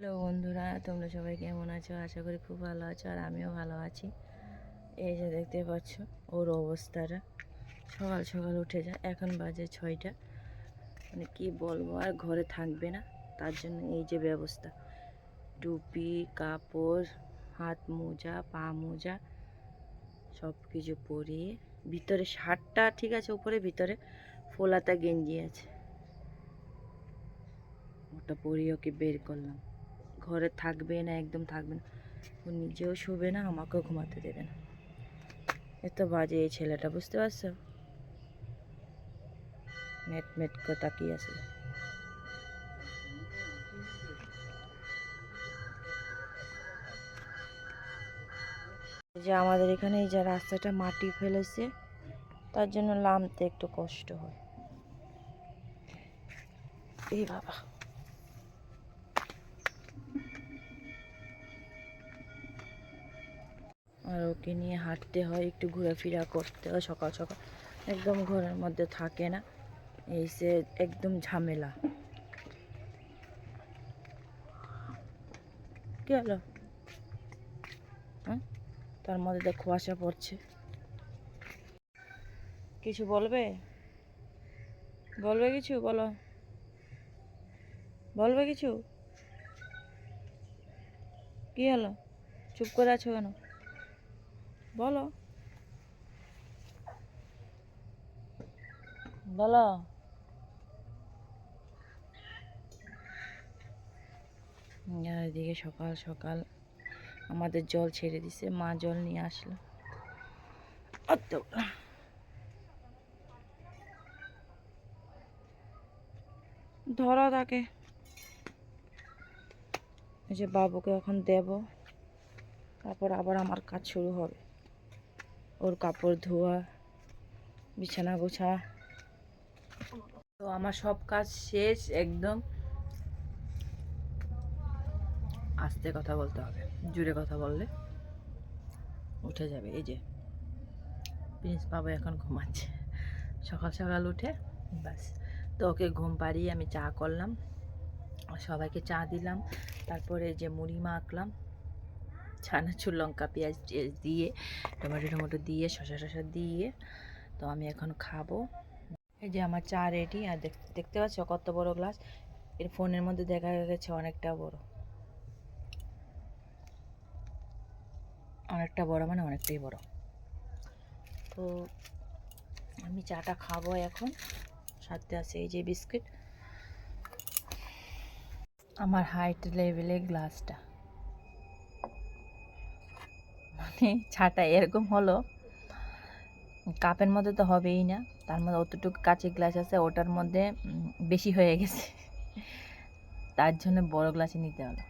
Hello বন্ধুরা, তোমরা সবাই কেমন আছো? আশা করি খুব ভালো আছো আর আমিও ভালো আছি। এই যে দেখতে পাচ্ছ, ওর অবস্থাটা। সকাল সকাল উঠে যায়, এখন বাজে ছয়টা। মানে কি বলব, আর ঘরে থাকবে না, তার জন্য এই যে ব্যবস্থা। টুপি, কাপড়, হাত মোজা, পা মোজা সব কিছু পরিয়ে, ভিতরে শার্টটা ঠিক আছে, উপরে, ভিতরে ফোলাতা গেঞ্জি আছে। ওটা পরিয়ে ওকে বের করলাম। ঘরে থাকবে না, একদম থাকবে না। ও নিজেও শোবে না, আমাকেও ঘুমাতে দেবে না। এত বাজে এই ছেলেটা, বুঝতে পারছ? মেট মেট করে তাকিয়ে আছে। যে আমাদের এখানে এই যে রাস্তাটা মাটি ফেলেছে, তার জন্য নামতে একটু কষ্ট হয়। এই বাবা। আর ওকে নিয়ে হাঁটতে হয়, একটু ঘোরাফেরা করতে হয়, সকাল সকাল। একদম ঘরের মধ্যে থাকে না। এই সে একদম ঝামেলা। কি হলো? হ্যাঁ? তার মধ্যে তো কুয়াশা পড়ছে। কিছু বলবে? বলবে কিছু? বলো। বলবে কিছু? কি হলো? চুপ করে আছো কেন? বলো। বলো। এদিকে সকাল সকাল আমাদের জল ছেড়ে দিছে মা জল নিয়ে আসলো। ধরো তাকে। এই যে বাবুকে এখন দেব তারপর আবার আমার কাজ শুরু হবে। ওর কাপড় ধোয়া, বিছানা গোছা। তো আমার সব কাজ শেষ একদম। আস্তে কথা বলতে হবে জুড়ে কথা বললে উঠে যাবে। এই যে, প্রিন্স বাবু এখন ঘুমাচ্ছে। সকাল সকাল উঠে ব্যাস। তো ওকে ঘুম পাড়িয়ে আমি চা করলাম, সবাইকে চা দিলাম, তারপরে যে মুড়ি মাখলাম। চানাচুর লঙ্কা, পেঁয়াজ দিয়ে টমেটো টমেটো দিয়ে, শসা শসা দিয়ে, তো আমি এখন খাব। এই যে আমার চা রেডি আর দেখ- দেখতে পাচ্ছ কত বড় গ্লাস এর ফোনের মধ্যে দেখা গেছে অনেকটা বড়। অনেকটা বড় মানে অনেকটাই বড়। তো আমি চাটা খাব এখন। সাথে আছে এই যে বিস্কিট। আমার হাইট লেভেলে গ্লাসটা মানে ছাটা এরকম হলো। কাপের মধ্যে তো হবেই না, তার মধ্যে অতটুকু কাঁচের গ্লাস আছে, ওটার মধ্যে বেশি হয়ে গেছে। তার জন্য বড় গ্লাসে নিতে হলো।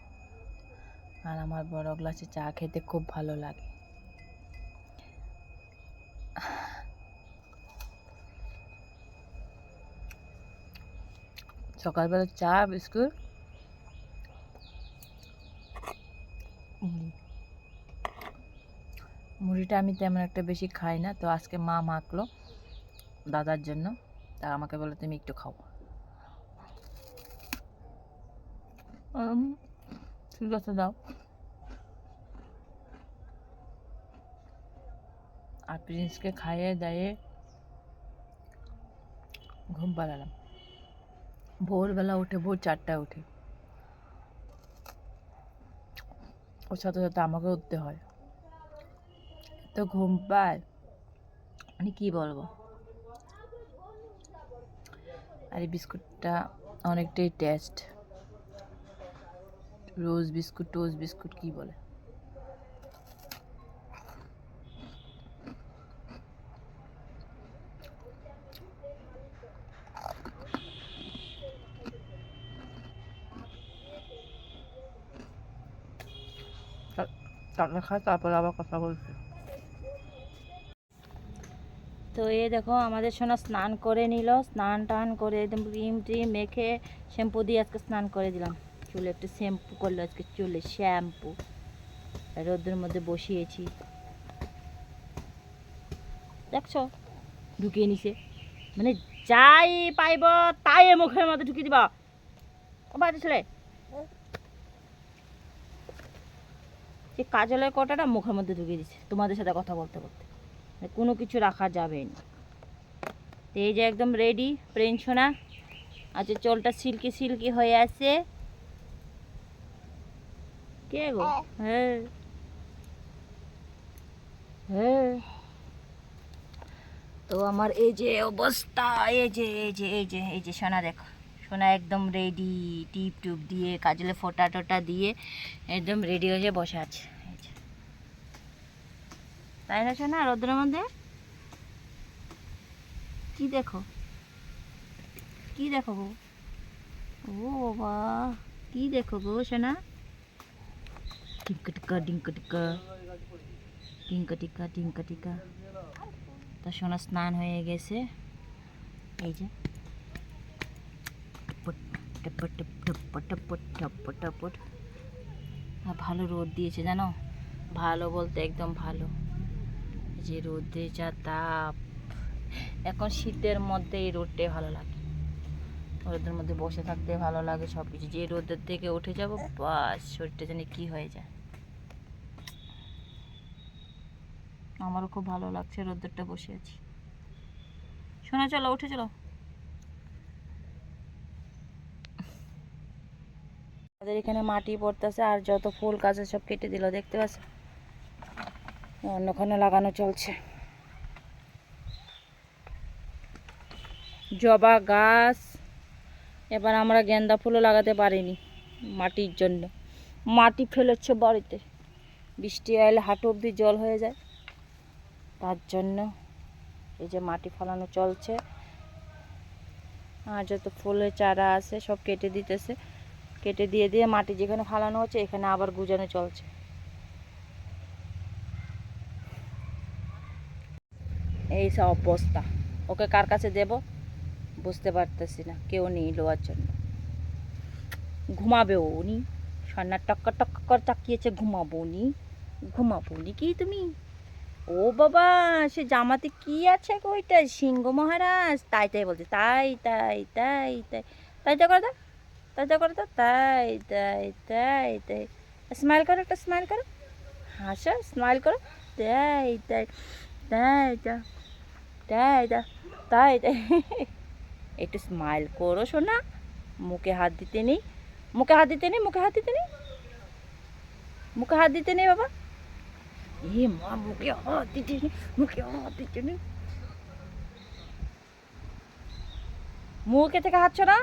আর আমার বড় গ্লাসে চা খেতে খুব ভালো লাগে। সকালবেলা চা, বিস্কুট মুড়ি মুড়িটা আমি তেমন একটা বেশি খাই না। তো আজকে মা মাখলো দাদার জন্য। তা আমাকে বলে তুমি একটু খাও। ঠিক আছে, দাও। আর প্রিন্সকে খাইয়ে দাইয়ে ঘুম পালালাম ভোরবেলা উঠে, ভোর চারটায় উঠে। ওর সাথে সাথে আমাকে উঠতে হয়। তো ঘুম পায়। মানে কি বলব? আর এই বিস্কুটটা অনেকটাই টেস্ট রোজ বিস্কুট, টোজ বিস্কুট কি বলে? তারপরে আবার কথা বলছে। তো এই দেখো, আমাদের সোনা স্নান করে নিল। স্নান টান করে একদম ক্রিম ট্রিম মেখে শ্যাম্পু দিয়ে আজকে স্নান করে দিলাম। চুলে একটু শ্যাম্পু করল আজকে চুলে, শ্যাম্পু। রোদ্রের মধ্যে বসিয়েছি। দেখছ? ঢুকিয়ে নিছে। মানে যাই পাইব, তাই মুখের মধ্যে ঢুকিয়ে দিবা। ও ছেলে কাজলের কটাটা মুখের মধ্যে ঢুকিয়ে দিচ্ছে তোমাদের সাথে কথা বলতে বলতে। কোনো কিছু রাখা যাবে না। তো এই যে একদম রেডি প্রেন সোনা। আচ্ছা চোলটা সিল্কি সিল্কি হয়ে আছে। কে গো? হ্যাঁ। হ্যাঁ। তো আমার এই যে অবস্থা, এই যে এই যে এই যে এই যে, সোনা দেখো। সোনা একদম রেডি টিপ টুপ দিয়ে, কাজলে ফোটা টোটা দিয়ে একদম রেডি হয়ে বসে আছে। তাই না, সোনা? রোদ্রের মধ্যে? কি দেখো? কি দেখো গো? ও বাবা, কি দেখো গো, সোনা? টিঙ্কা টিকা টিঙ্কা টিকা টিঙ্কা টিকা তা সোনা, স্নান হয়ে গেছে। এই যে। ভালো রোদ দিয়েছে, জানো? ভালো বলতে একদম ভালো। যে রোদে যা তাপ। এখন শীতের মধ্যে এই রোদটাই ভালো লাগে। রোদের মধ্যে বসে থাকতে ভালো লাগে সব কিছু যে রোদের থেকে উঠে যাব, বাস, শরীরটা জানি কি হয়ে যায়। আমারও খুব ভালো লাগছে রোদ্দুরটা বসে আছি। শোনা, চলো, উঠে চলো। আমাদের এখানে মাটি পড়তেছে আর যত ফুল গাছ সব কেটে দিল, দেখতে পাচ্ছ? অন্যখানে লাগানো চলছে। জবা গাছ, এবার আমরা গেন্দা ফুলও লাগাতে পারিনি মাটির জন্য। মাটি ফেলেছে বাড়িতে। বৃষ্টি এলে হাঁটু অবধি জল হয়ে যায়। তার জন্য এই যে মাটি ফলানো চলছে। আর যত ফুলের চারা আছে, সব কেটে দিতেছে। কেটে দিয়ে দিয়ে মাটি যেখানে ফালানো হচ্ছে, এখানে আবার গুজানো চলছে। এই সব অবস্থা। ওকে কার কাছে দেব? বুঝতে পারতেছি না, কেউ নেই লোয়ার জন্য। ঘুমাবে উনি। সন্ন্যার টক্কর টক্কর করে তাকিয়েছে ঘুমাবো নি ঘুমাবো নি কি তুমি? ও বাবা, সে জামাতে কি আছে ওইটা? সিংহ মহারাজ। তাই তাই বলছে, তাই তাই তাই তাই। তাই তো করে দাও তাই তো করে দাও তাই তাই তাই তাই। স্মাইল করো একটা, স্মাইল করো। হাসো, স্মাইল করো। তাই তাই তাই তা তাই তা তাই তাই একটু স্মাইল করো শোনা মুখে হাত দিতে নেই। মুখে হাত দিতে নেই, মুখে হাত দিতে নেই। মুখে হাত দিতে নেই, বাবা। এ মা, মুখে হাত দিতে নেই, মুখে হাত দিতে নেই। মুখে থেকে হাত ছড়া